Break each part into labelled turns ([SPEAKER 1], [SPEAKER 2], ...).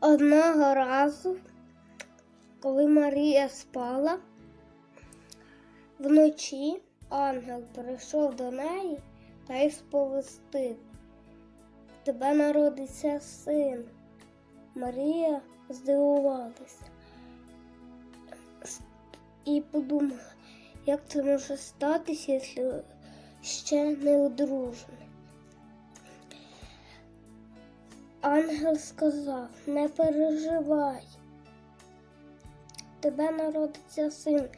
[SPEAKER 1] Одного разу, коли Марія спала, вночі ангел прийшов до неї та й сповістив. Тебе народиться син. Марія здивувалася і подумала, як це може статися, якщо ще не одружений. Ангел сказав, не переживай. Тебе народиться син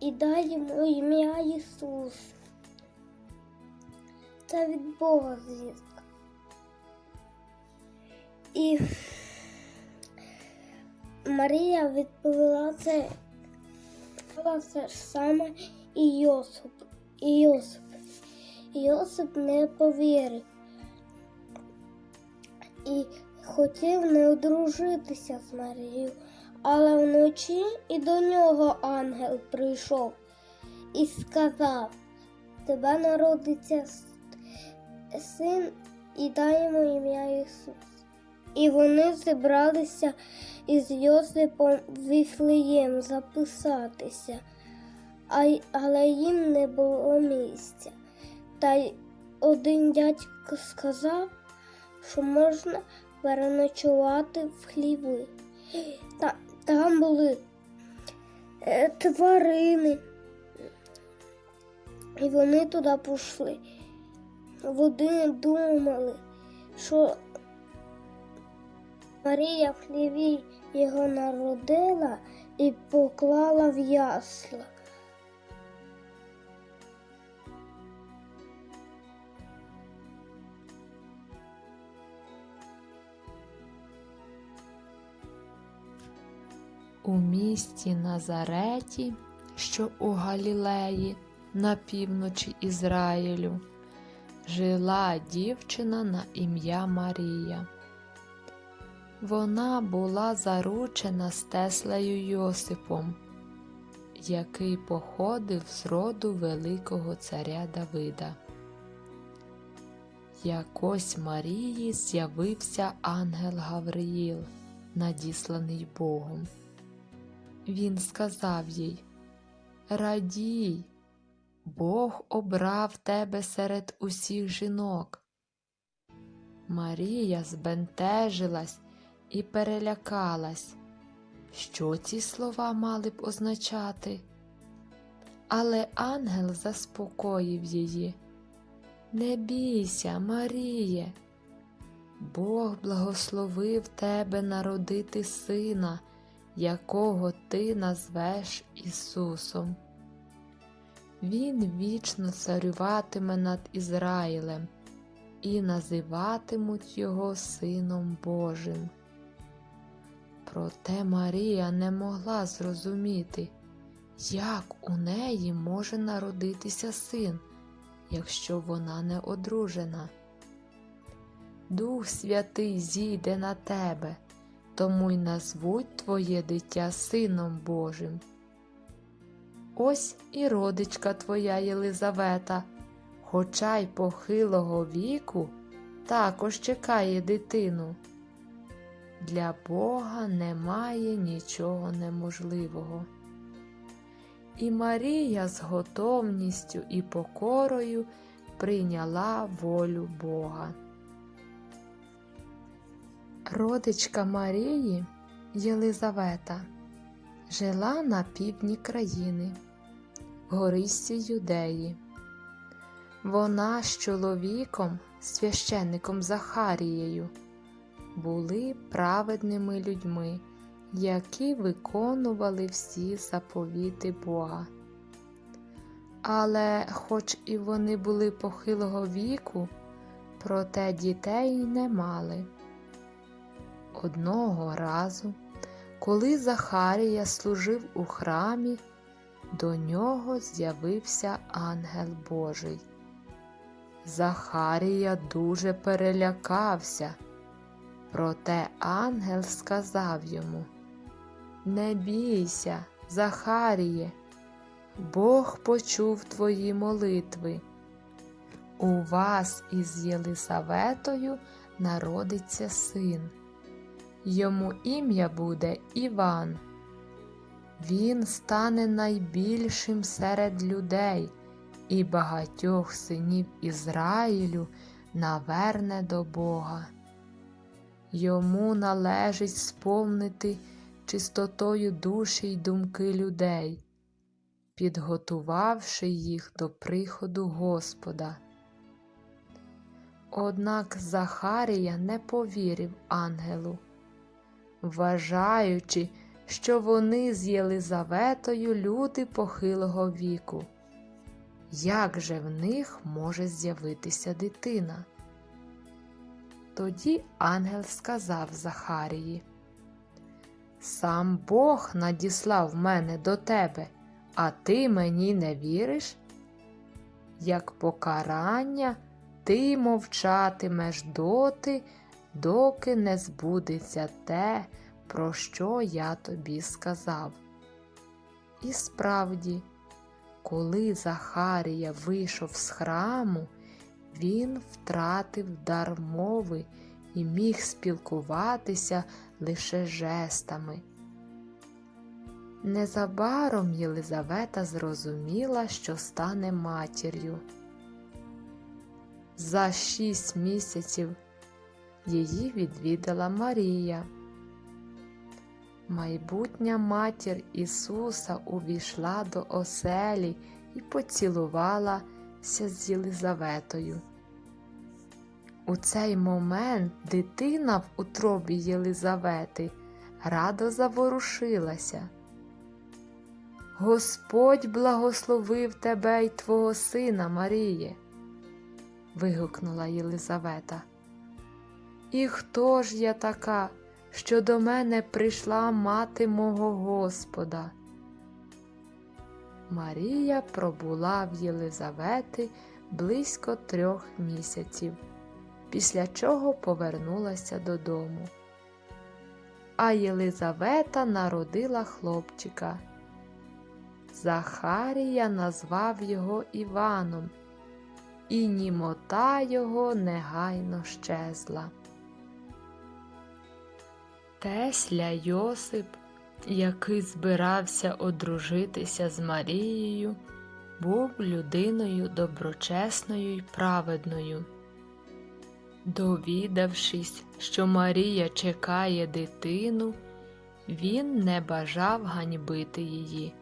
[SPEAKER 1] і дай йому ім'я Ісус. Це від Бога звістка. І Марія відповіла це, сказала це ж саме і Йосип. І не повірив і хотів не одружитися з Марією, але вночі і до нього ангел прийшов і сказав: Тебе народиться син і йому ім'я Ісус. І вони зібралися із Йосипом Віфлеєм записатися, але їм не було місця. Та й один дядько сказав, що можна переночувати в хліви. Та, там були е, тварини. І вони туди пішли. Вони думали, що Марія в хліві його народила і поклала в ясла.
[SPEAKER 2] У місті Назареті, що у Галілеї, на півночі Ізраїлю, жила дівчина на ім'я Марія. Вона була заручена з Йосипом, який походив з роду великого царя Давида. Якось Марії з'явився ангел Гавриїл, надісланий Богом. Він сказав їй Радій, Бог обрав тебе серед усіх жінок. Марія збентежилась і перелякалась. Що ці слова мали б означати? Але ангел заспокоїв її. Не бійся, Маріє, Бог благословив тебе народити сина якого ти назвеш Ісусом. Він вічно царюватиме над Ізраїлем і називатимуть його Сином Божим. Проте Марія не могла зрозуміти, як у неї може народитися син, якщо вона не одружена. Дух Святий зійде на тебе тому й назвуть твоє дитя Сином Божим. Ось і родичка твоя Єлизавета, хоча й похилого віку, також чекає дитину. Для Бога немає нічого неможливого. І Марія з готовністю і покорою прийняла волю Бога. Родичка Марії Єлизавета жила на півдні країни, в гористі Юдеї. Вона з чоловіком, священником Захарією, були праведними людьми, які виконували всі заповіти Бога. Але, хоч і вони були похилого віку, проте дітей не мали. Одного разу, коли Захарія служив у храмі, до нього з'явився ангел Божий. Захарія дуже перелякався, проте ангел сказав йому: Не бійся, Захаріє, Бог почув твої молитви. У вас із Єлисаветою народиться син Йому ім'я буде Іван. Він стане найбільшим серед людей і багатьох синів Ізраїлю наверне до Бога. Йому належить сповнити чистотою душі й думки людей, підготувавши їх до приходу Господа. Однак Захарія не повірив ангелу, вважаючи, що вони з Єлизаветою люди похилого віку. Як же в них може з'явитися дитина? Тоді ангел сказав Захарії, Сам Бог надіслав мене до тебе, а ти мені не віриш? Як покарання ти мовчатимеш доти, доки не збудеться те, про що я тобі сказав. І справді, коли Захарія вийшов з храму, він втратив дар мови і міг спілкуватися лише жестами. Незабаром Єлизавета зрозуміла, що стане матір'ю. За шість місяців її відвідала Марія. Майбутня матір Ісуса увійшла до оселі і поцілувалася з Єлизаветою. У цей момент дитина в утробі Єлизавети радо заворушилася. Господь благословив тебе й твого сина, Маріє, вигукнула Єлизавета. І хто ж я така, що до мене прийшла мати мого Господа? Марія пробула в Єлизавети близько трьох місяців, після чого повернулася додому. А Єлизавета народила хлопчика. Захарія назвав його Іваном, і німота його негайно щезла. Тесля Йосип, який збирався одружитися з Марією, був людиною доброчесною й праведною. Довідавшись, що Марія чекає дитину, він не бажав ганьбити її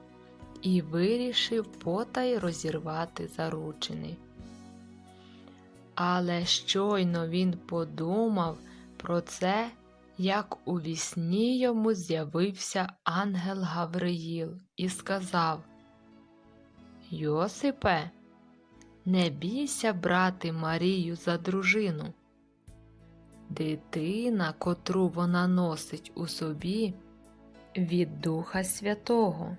[SPEAKER 2] і вирішив потай розірвати заручини. Але щойно він подумав про це, як у вісні йому з'явився ангел Гавриїл і сказав Йосипе, не бійся брати Марію за дружину. Дитина, котру вона носить у собі, від Духа Святого.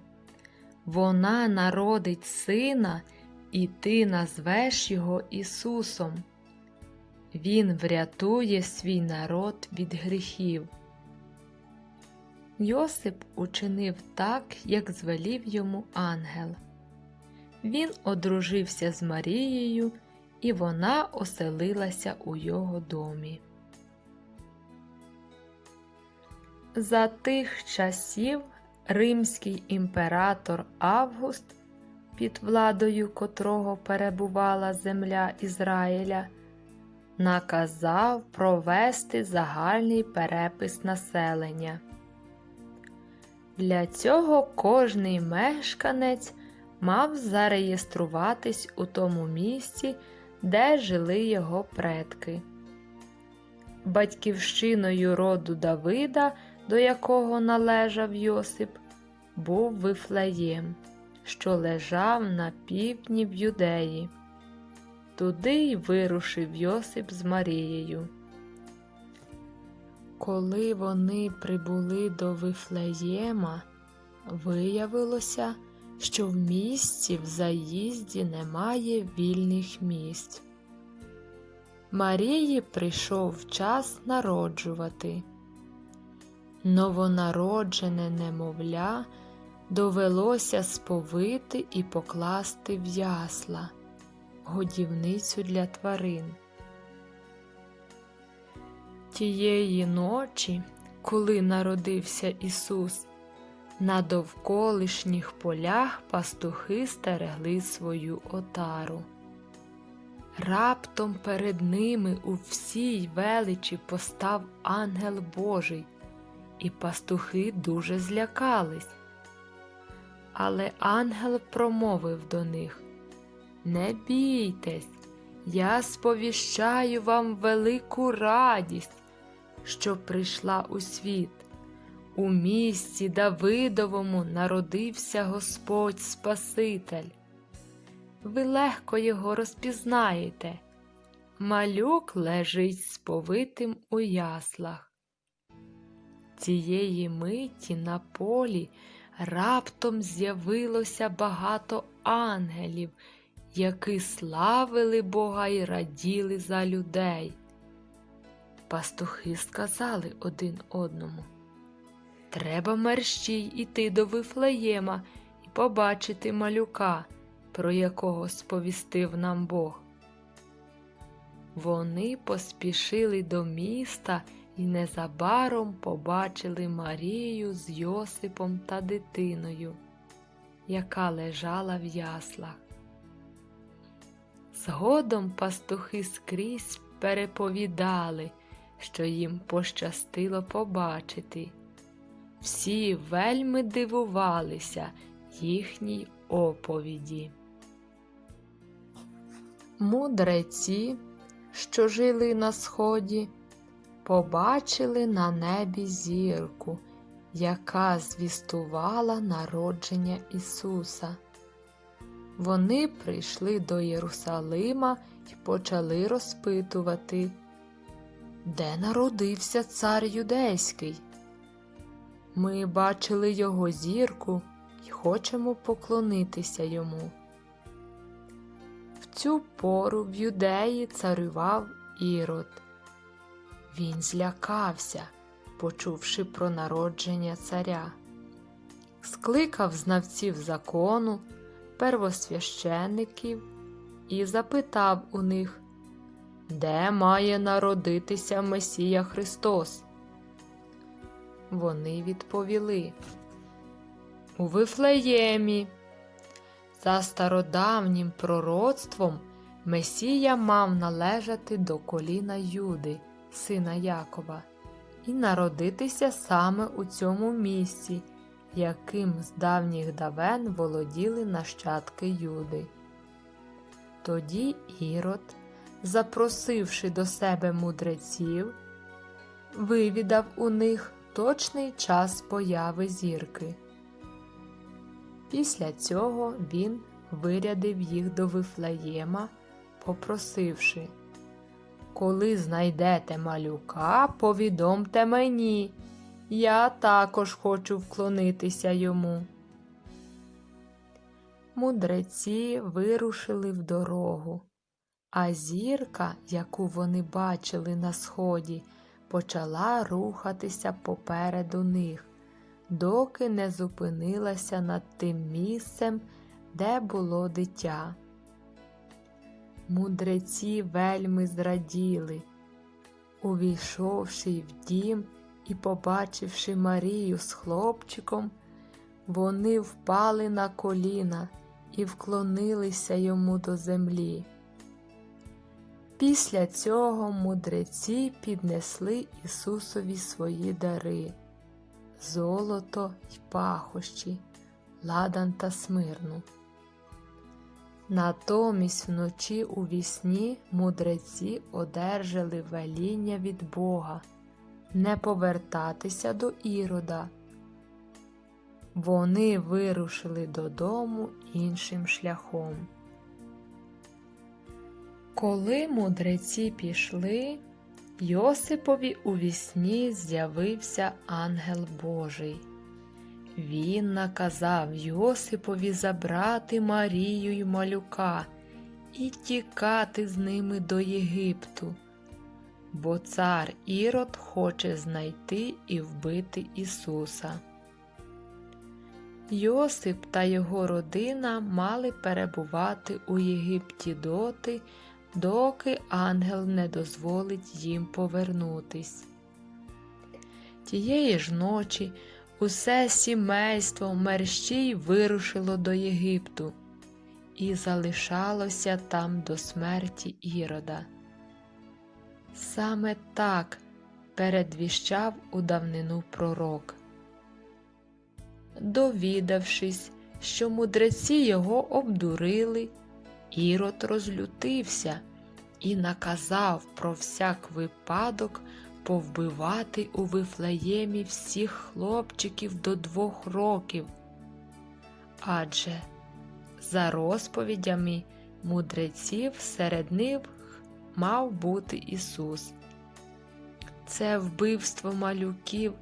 [SPEAKER 2] Вона народить сина, і ти назвеш його Ісусом. Він врятує свій народ від гріхів. Йосип учинив так, як звелів йому ангел. Він одружився з Марією, і вона оселилася у його домі. За тих часів римський імператор Август, під владою котрого перебувала земля Ізраїля, наказав провести загальний перепис населення. Для цього кожний мешканець мав зареєструватись у тому місці, де жили його предки. Батьківщиною роду Давида, до якого належав Йосип, був Вифлеєм, що лежав на півдні в Юдеї. Туди й вирушив Йосип з Марією. Коли вони прибули до Вифлеєма, виявилося, що в місті в заїзді немає вільних місць. Марії прийшов час народжувати. Новонароджене немовля довелося сповити і покласти в ясла, годівницю для тварин. Тієї ночі, коли народився Ісус, на довколишніх полях пастухи стерегли свою отару. Раптом перед ними у всій величі постав ангел Божий, і пастухи дуже злякались. Але ангел промовив до них Не бійтесь, я сповіщаю вам велику радість, що прийшла у світ. У місті Давидовому народився Господь Спаситель. Ви легко його розпізнаєте. Малюк лежить сповитим у яслах. Цієї миті на полі раптом з'явилося багато ангелів, які славили Бога і раділи за людей. Пастухи сказали один одному Треба мерщій іти до Вифлеєма і побачити малюка, про якого сповістив нам Бог. Вони поспішили до міста і незабаром побачили Марію з Йосипом та дитиною, яка лежала в яслах. Згодом пастухи скрізь переповідали, що їм пощастило побачити. Всі вельми дивувалися їхній оповіді. Мудреці, що жили на сході, побачили на небі зірку, яка звістувала народження Ісуса. Вони прийшли до Єрусалима і почали розпитувати, де народився цар юдейський. Ми бачили його зірку і хочемо поклонитися йому. В цю пору в юдеї царював Ірод. Він злякався, почувши про народження царя, скликав знавців закону, первосвящеників і запитав у них, де має народитися Месія Христос. Вони відповіли У Вифлеємі. За стародавнім пророцтвом Месія мав належати до коліна Юди, сина Якова, і народитися саме у цьому місці, яким з давніх давен володіли нащадки Юди. Тоді Ірод, запросивши до себе мудреців, вивідав у них точний час появи зірки. Після цього він вирядив їх до Вифлеєма, попросивши Коли знайдете малюка, повідомте мені, я також хочу вклонитися йому. Мудреці вирушили в дорогу, а зірка, яку вони бачили на сході, почала рухатися попереду них, доки не зупинилася над тим місцем, де було дитя. Мудреці вельми зраділи, увійшовши в дім і побачивши Марію з хлопчиком, вони впали на коліна і вклонилися йому до землі. Після цього мудреці піднесли Ісусові свої дари золото й пахощі, ладан та смирну. Натомість вночі у вісні мудреці одержали веління від Бога не повертатися до Ірода. Вони вирушили додому іншим шляхом. Коли мудреці пішли, Йосипові у вісні з'явився ангел Божий. Він наказав Йосипові забрати Марію й малюка і тікати з ними до Єгипту, бо цар Ірод хоче знайти і вбити Ісуса. Йосип та його родина мали перебувати у Єгипті доти, доки ангел не дозволить їм повернутись. Тієї ж ночі усе сімейство мерщій вирушило до Єгипту і залишалося там до смерті Ірода. Саме так передвіщав у давнину пророк. Довідавшись, що мудреці його обдурили, Ірод розлютився і наказав про всяк випадок повбивати у Вифлеємі всіх хлопчиків до двох років. Адже за розповідями мудреців серед них мав бути Ісус. Це вбивство малюків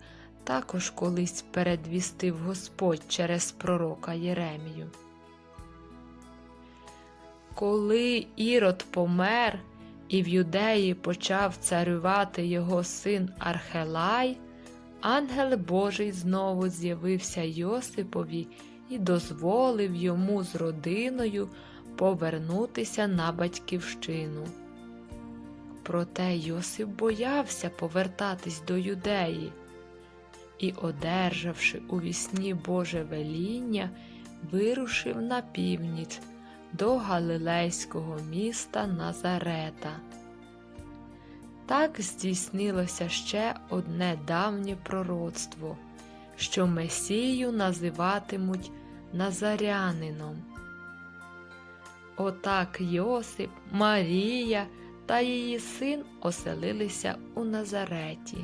[SPEAKER 2] також колись передвістив Господь через пророка Єремію. Коли Ірод помер і в юдеї почав царювати його син Архелай, ангел Божий знову з'явився Йосипові і дозволив йому з родиною повернутися на батьківщину. Проте Йосип боявся повертатись до юдеї і, одержавши у вісні Боже веління, вирушив на північ до галилейського міста Назарета. Так здійснилося ще одне давнє пророцтво, що Месію називатимуть Назарянином. Отак Йосип, Марія та її син оселилися у Назареті.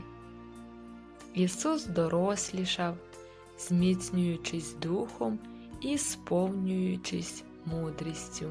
[SPEAKER 2] Ісус дорослішав, зміцнюючись духом і сповнюючись мудрістю.